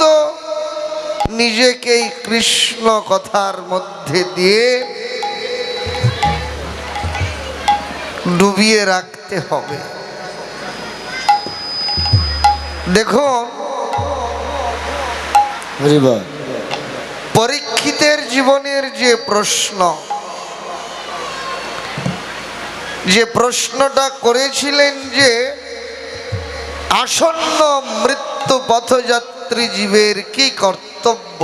তো নিজেকেই কৃষ্ণ কথার মধ্যে দিয়ে ডুবিয়ে রাখতে হবে। দেখুন পরীক্ষিতের জীবনের যে প্রশ্ন যে প্রশ্নটা করেছিলেন যে আসন্ন মৃত্যু পথযাত্রী জীবের কি কর্তব্য?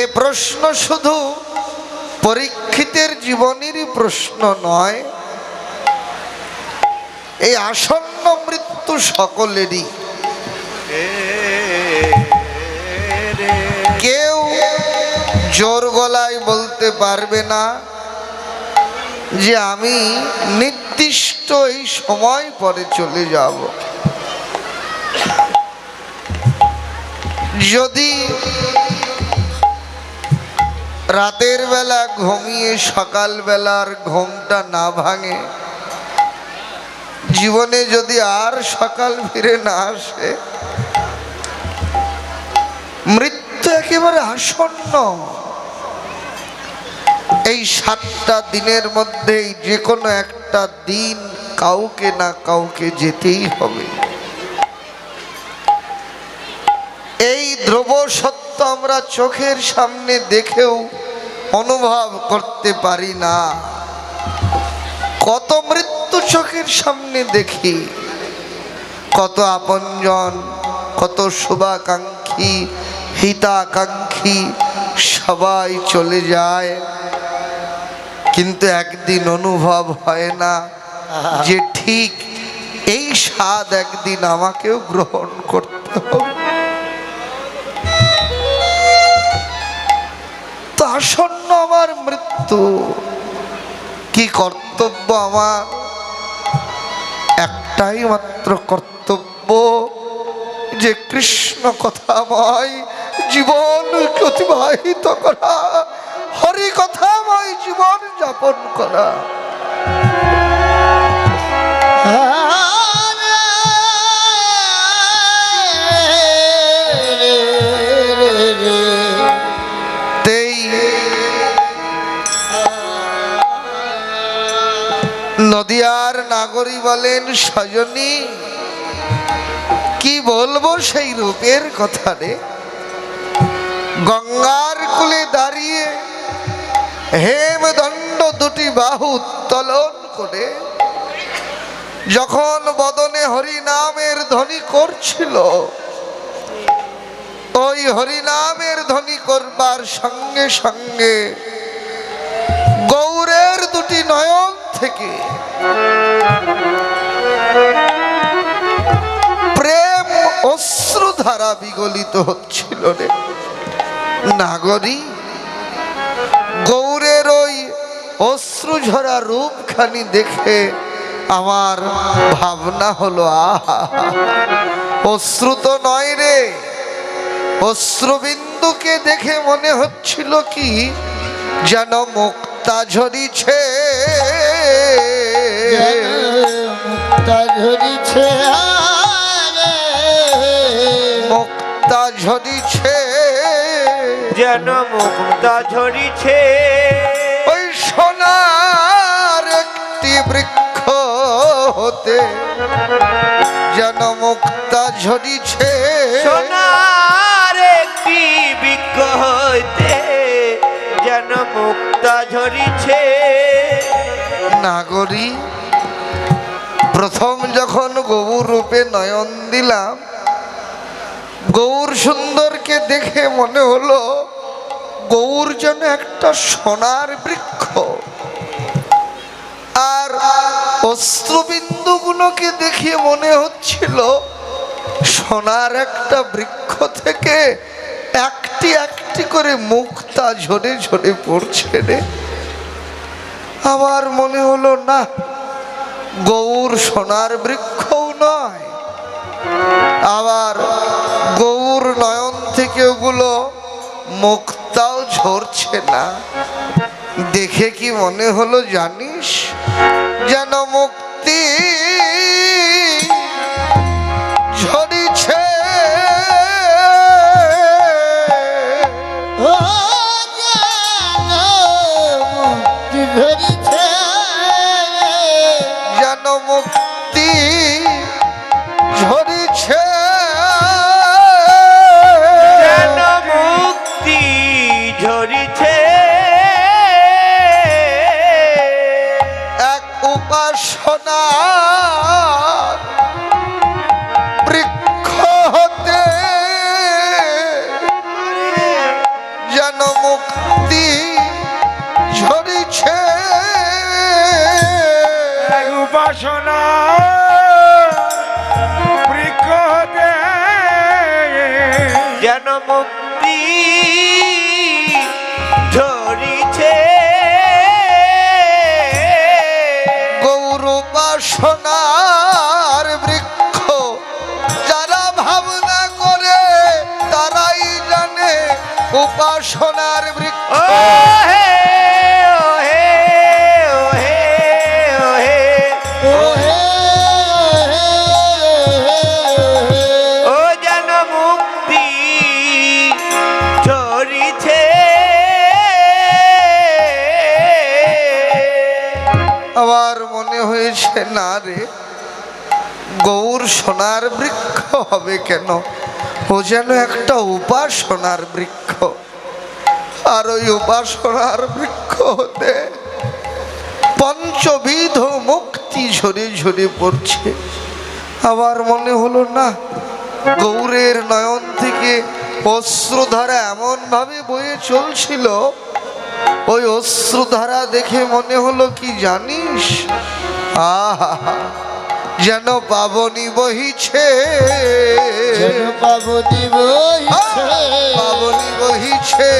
এ প্রশ্ন শুধু পরীক্ষিতের জীবনেরই প্রশ্ন নয়, এই আসন্ন মৃত্যু সকলেরই। কেউ জোর গলায় বলতে পারবে না যে আমি নির্দিষ্ট এই সময় পরে চলে যাব। যদি রাতের বেলা ঘুমিয়ে সকালবেলার ঘুমটা না ভাঙে, জীবনে যদি আর সকাল ফিরে না আসে, মৃত্যু একেবারে আসন্ন। এই সাতটা দিনের মধ্যেই যে কোনো একটা দিন কাউকে না কাউকে যেতেই হবে। এই ধ্রুব সত্য আমরা চোখের সামনে দেখেও অনুভব করতে পারি না। কত মৃত্যু চোখের সামনে দেখি, কত আপনজন, কত শুভাকাঙ্ক্ষী, হিতাকাঙ্ক্ষী সবাই চলে যায়। কিন্তু একদিন অনুভব হয় না যে ঠিক এই স্বাদ একদিন আমাকেও গ্রহণ করতে হবে। আসন্ন আমার মৃত্যু, কি কর্তব্য আমার? একটাই মাত্র কর্তব্য, যে কৃষ্ণ কথাময় জীবন অতিবাহিত করা। হরি কথাময় জীবন যাপন করা। নদিয়ার নাগরী বলেন, সজনী, কি বলব সেই রূপের কথা রে? গঙ্গার কুলে দাঁড়িয়ে হেমদণ্ড দুটি বাহু উত্তোলন করে। যখন বদনে হরিনামের ধ্বনি করছিল, ওই হরিনামের ধ্বনি করবার সঙ্গে সঙ্গে গৌরের দুটি নয়ন থেকে প্রেম অশ্রুধারা বিগলিত হচ্ছিল রে। নাগরী গৌরের ওই অশ্রুঝরা রূপখানি দেখে আমার ভাবনা হলো আহা অশ্রু তো নয় রে। অশ্রুবিন্দুকে দেখে মনে হচ্ছিল কি যেন মুক্তা ঝরিছে। মুক্তা ঝরিছে মুক্তা ঝরিছে। যেন মুক্তা ঝরিছে। ওই সোনার একটি বৃক্ষ হতে যেন মুক্তা ঝরিছে। সোনার একটি বৃক্ষ হইতে যেন মুক্তা ঝরিছে। নাগরী প্রথম যখন গৌর রূপে নয়ন দিলাম গৌর সুন্দরকে দেখে মনে হলো গৌর যেন একটা সোনার বৃক্ষ। আর অস্ত্রবিন্দুগুলোকে দেখে মনে হচ্ছিল সোনার একটা বৃক্ষ থেকে একটি একটি করে মুক্তা ঝরে ঝরে পড়ছে রে। আমার মনে হলো, না, গৌর সোনার বৃক্ষও নয়। আবার তনুর নয়ন থেকে ওগুলো মুক্তাও ঝরছে না। দেখে কি মনে হলো জানিস? যেন মুক্তি ঝরিছে। যেন মুক্তি উপাসনা বৃক্ষ হতে যেন মুক্তি ঝরিছে গৌর উপাসনার বৃক্ষ যারা ভাবনা করে তারাই জানে উপাসনার বৃক্ষ। আমার মনে হয়েছে, না রে, গৌর সোনার বৃক্ষ হবে কেন? ও যেন একটা উপাসনার বৃক্ষ। আর ওই উপাসনার বৃক্ষ হতে পঞ্চবিধ মুক্তি ঝরে ঝরে পড়ছে। আমার মনে হলো, না, গৌরের নয়ন থেকে অশ্রুধারা এমনভাবে বয়ে চলছিল ওই অশ্রুধারা দেখে মনে হলো কি জানিস? আহা যেন পাবনি বহিছে। পাবনি পাবনি বহিছে।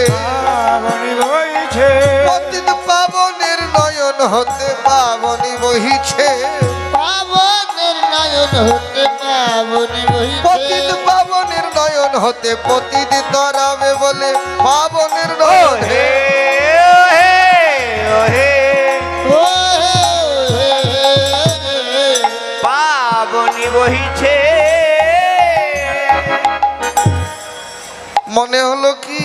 পতিত পাবনের নয়ন হতে পাবনি বহিছে। পাবনের নয়ন হতে পাবনি পতিত বইছে পাবনের নয়ন হতে পতিত তরাবে বলে পাবনের নয়ন পাবনি বহিছে। মনে হলো কি?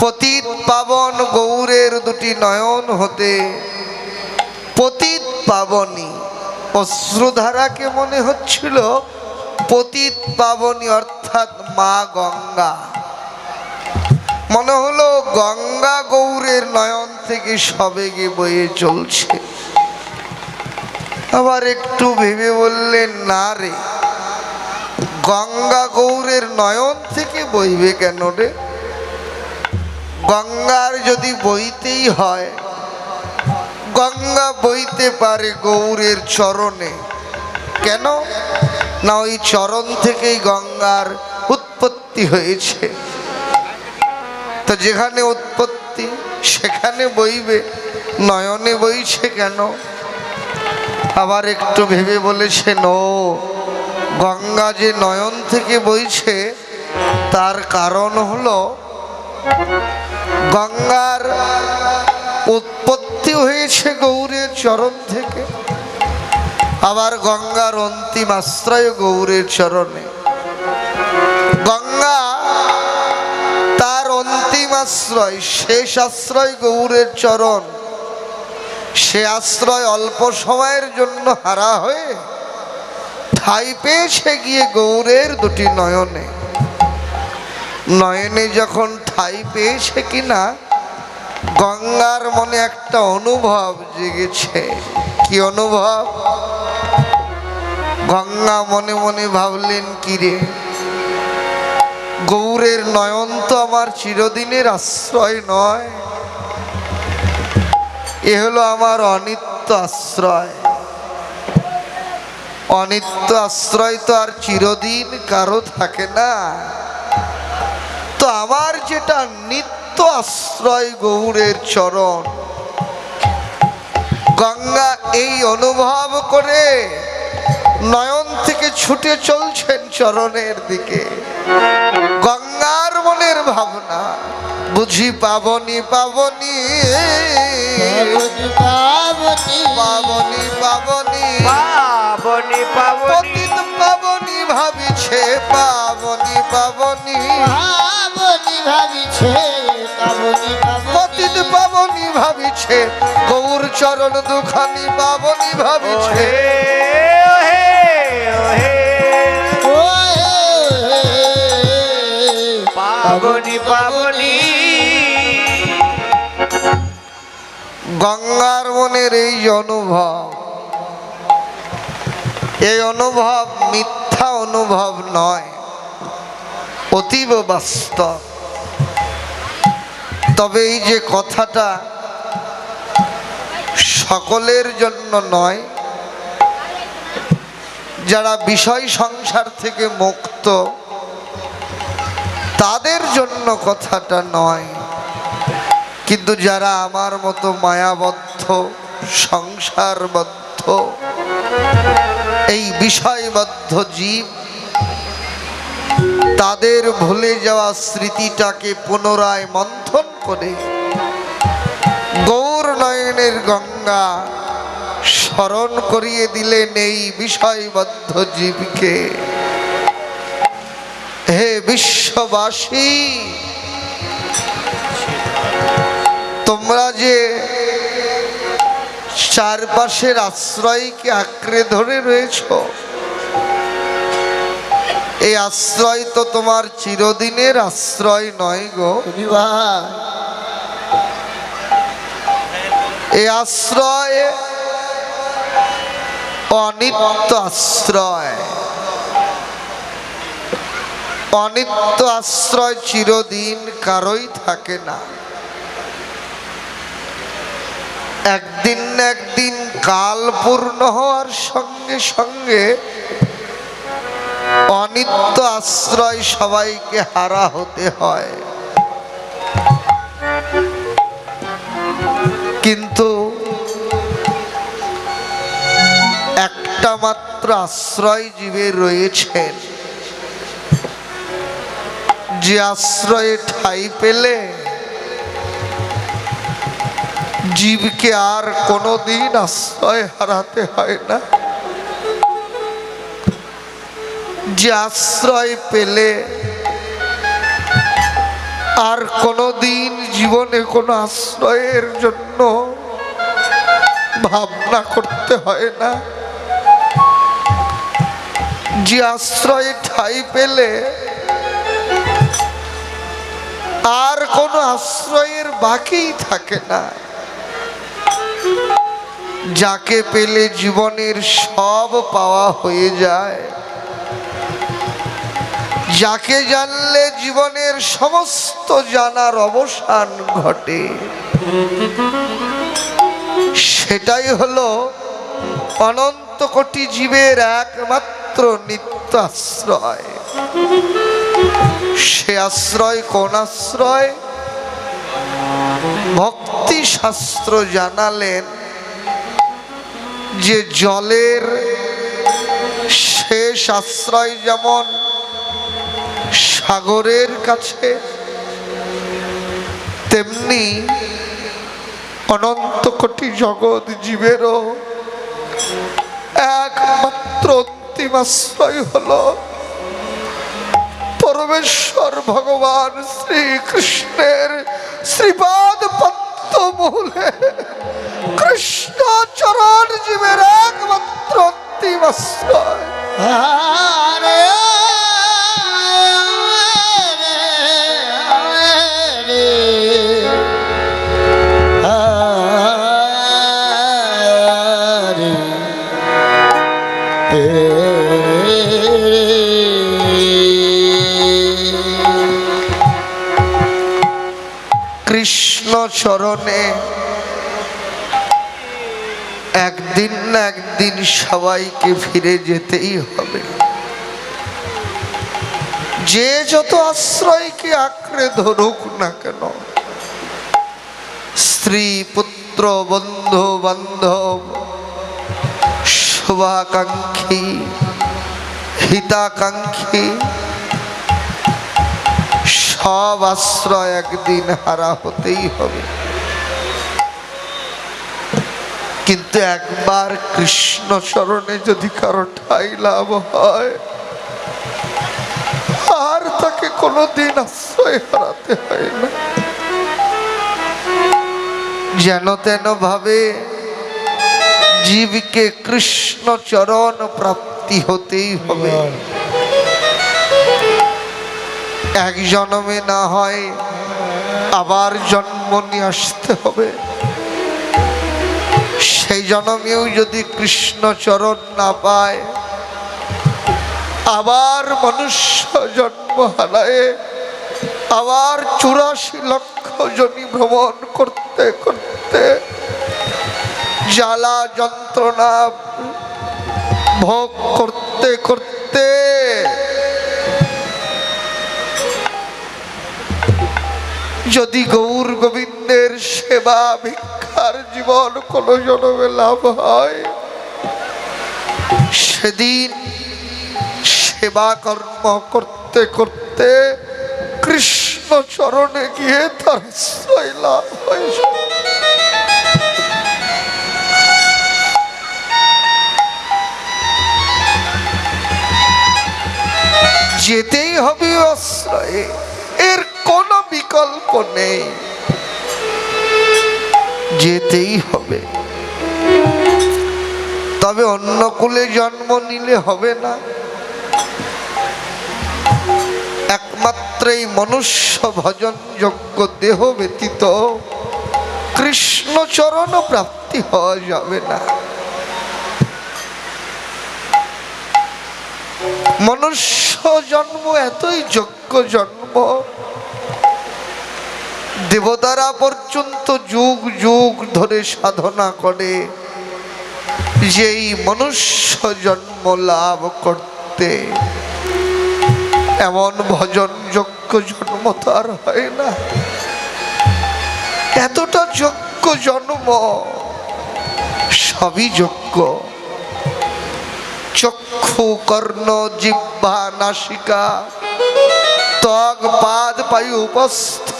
পতিত পাবন গৌরের দুটি নয়ন হতে। পতিত পাবনী অশ্রুধারাকে মনে হচ্ছিল পতিত পাবনী অর্থাৎ মা গঙ্গা। মনে হলো গঙ্গা গৌরের নয়ন থেকে সবেগে বয়ে চলছে। আবার একটু ভেবে বললেন, না রে, গঙ্গা গৌরের নয়ন থেকে বইবে কেন রে? গঙ্গার যদি বইতেই হয়, গঙ্গা বইতে পারে গৌরের চরণে। কেন? না, ওই চরণ থেকেই গঙ্গার উৎপত্তি হয়েছে। তো যেখানে উৎপত্তি, সেখানে বইবে, নয়নে বইছে কেন? আবার একটু ভেবে বলেছে ও গঙ্গা যে নয়ন থেকে বইছে, তার কারণ হলো গঙ্গার উৎপত্তি হয়েছে গৌরের চরণ থেকে, আবার গঙ্গার অন্তিম আশ্রয় গৌরের চরণে। গঙ্গা অন্তিম আশ্রয় শেষ আশ্রয় গৌরের চরণ। সে আশ্রয় অল্প সময়ের জন্য হারা হয়ে ঠাই পেয়েছে গিয়ে গৌরের দুটি নয়নে। নয়নে যখন ঠাই পেয়েছে কিনা, গঙ্গার মনে একটা অনুভব জেগেছে। কি অনুভব? গঙ্গা মনে মনে ভাবলেন কি রে গৌরের নয়ন তো আমার চিরদিনের আশ্রয় নয়। এ হলো আমার অনিত্য আশ্রয়। অনিত্য আশ্রয় তো আর চিরদিন কারও থাকে না। তো আমার যেটা নিত্য আশ্রয় গৌরের চরণ, গঙ্গা এই অনুভব করে নয়ন থেকে ছুটে চলছেন চরণের দিকে। গঙ্গার মনের ভাবনা বুঝি পাবনি পাবনি। পাবনি পাবনি। পাবনি পাবনি। পাবনি পাবনি। ভাবিছে পাবনি পাবনি। পাবনি ভাবিছে পাবনি পতিত পাবনি ভাবিছে গৌর চরণ দুখানি পাবনি ভাবিছে। ওহে ওহে। পাবনি গঙ্গার মনের এই অনুভব এই অনুভব মিথ্যা অনুভব নয়, অতীব বাস্তব। তবে এই যে কথাটা সকলের জন্য নয়, যারা বিষয় সংসার থেকে মুক্ত তাদের জন্য কথাটা নয়। কিন্তু যারা আমার মতো মায়াবদ্ধ, সংসারবদ্ধ, এই বিষয়বদ্ধ জীব, তাদের ভুলে যাওয়া স্মৃতিটাকে পুনরায় মন্থন করে গৌর নয়নের গঙ্গা স্মরণ করিয়ে দিলেন এই বিষয়বদ্ধ জীবকে। হে বিশ্ববাসী, তোমরা যে চারপাশের আশ্রয়কে আঁকড়ে ধরে রয়েছ, এই আশ্রয় তো তোমার চিরদিনের আশ্রয় নয় গো। এই আশ্রয় অনিত্য আশ্রয়। অনিত্য আশ্রয় চিরদিন কারোই থাকে না। একদিন একদিন কাল পূর্ণ হওয়ার সঙ্গে সঙ্গে অনিত্য আশ্রয় সবাইকে হারা হতে হয়। কিন্তু একটা মাত্র আশ্রয় জীবের রয়েছেন। যে আশ্রয়ে ঠাই পেলে, জীবকে আর কোনোদিন আশ্রয় হারাতে হয় না। যে আশ্রয় পেলে আর কোনোদিন জীবনে কোনো আশ্রয়ের জন্য ভাবনা করতে হয় না। যে আশ্রয়ে ঠাই পেলে আর কোনো আশ্রয়ের বাকি থাকে না। যাকে পেলে জীবনের সব পাওয়া হয়ে যায়। যাকে জানলে জীবনের সমস্ত জানার অবসান ঘটে। সেটাই হলো অনন্ত কোটি জীবের একমাত্র নিত্য আশ্রয় সে আশ্রয়, কোন আশ্রয়? ভক্তি শাস্ত্র জানালেন যে জলের শেষ আশ্রয় যেমন সাগরের কাছে, তেমনি অনন্ত কোটি জগৎ জীবেরও একমাত্র অন্তিম আশ্রয় হল পরমেশ্বর ভগবান শ্রীকৃষ্ণের শ্রীপাদ পদ্ম মূলে কৃষ্ণ চরণ জীবের একমাত্র অন্তিম আশ্রয়। না, একদিন সবাইকে ফিরে যেতেই হবে। যে যত আশ্রয়কে আঁকড়ে ধরুক না কেন, স্ত্রী, পুত্র, বন্ধু, বান্ধব, শুভাকাঙ্ক্ষী, হিতাকাঙ্ক্ষী, সব আশ্রয় একদিন হারা হতেই হবে। কিন্তু একবার কৃষ্ণ চরণে যদি কারও ঠাই লাভ হয়, আর তাকে কোনোদিন আশ্রয় হারাতে হয় না। যেন তেন ভাবে জীবকে কৃষ্ণ চরণ প্রাপ্তি হতেই হবে। এক জন্মে না হয় আবার জন্ম নিয়ে আসতে হবে। সেই জন্মেও যদি কৃষ্ণ চরণ না পায়, আবার মনুষ্য জন্ম হারায় আবার চুরাশি লক্ষ জনি ভ্রমণ করতে করতে জ্বালা যন্ত্রণা ভোগ করতে করতে যদি গৌর গোবিন্দের সেবা ভিক্ষার জীবন কোনো জনমে লাভ হয়, সেদিন সেবা কর্ম করতে করতে কৃষ্ণ চরণে গিয়ে তার লাভ হয়েছে যেতেই হবে আশ্রয়ে কোনো বিকল্প নেই। যেতেই হবে। তবে অন্য কুলে জন্ম নিলে হবে না। একমাত্র এই মনুষ্য ভজন যোগ্য দেহ ব্যতীত কৃষ্ণচরণ প্রাপ্তি হওয়া যাবে না। মনুষ্য জন্ম এতই যোগ্য জন্ম দেবতারা পর্যন্ত যুগ যুগ ধরে সাধনা করে, যেই মনুষ্য জন্ম লাভ করতে এমন ভজন যজ্ঞ জন্ম তো আর হয় না। এতটা যোগ্য জন্ম, সবই যোগ্য চক্ষু, কর্ণ, জিহ্বা, নাসিকা, ত্বক, পাদ, পায়ু উপস্থ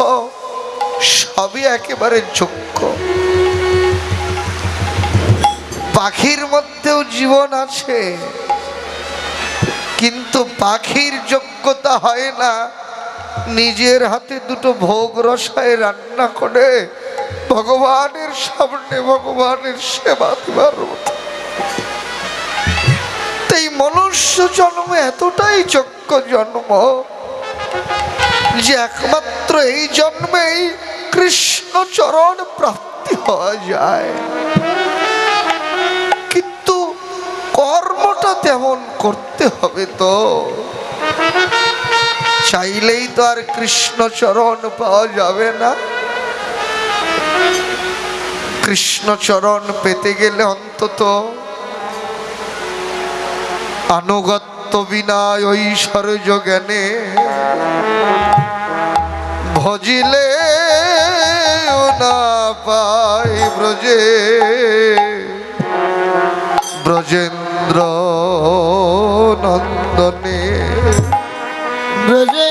সবই একেবারে যোগ্য। পাখির মধ্যেও জীবন আছে, কিন্তু পাখির যোগ্যতা হয় না। নিজের হাতে দুটো ভোগ রসায় রান্না করে ভগবানের সামনে ভগবানের সেবা দেবার মতো তো এই মনুষ্য জন্ম এতটাই যোগ্য জন্ম যে একমাত্র এই জন্মেই কৃষ্ণ চরণ প্রাপ্তি হওয়া যায়। কিন্তু কর্মটা তেমন করতে হবে তো। চাইলেই তো আর কৃষ্ণ চরণ পাওয়া যাবে না। কৃষ্ণ চরণ পেতে গেলে অন্তত আনুগত্য বিনা ঐশ্বর্য জ্ঞানে ভজিলে পাই ব্রজে। ব্রজেন্দ্র নন্দনে ব্রজে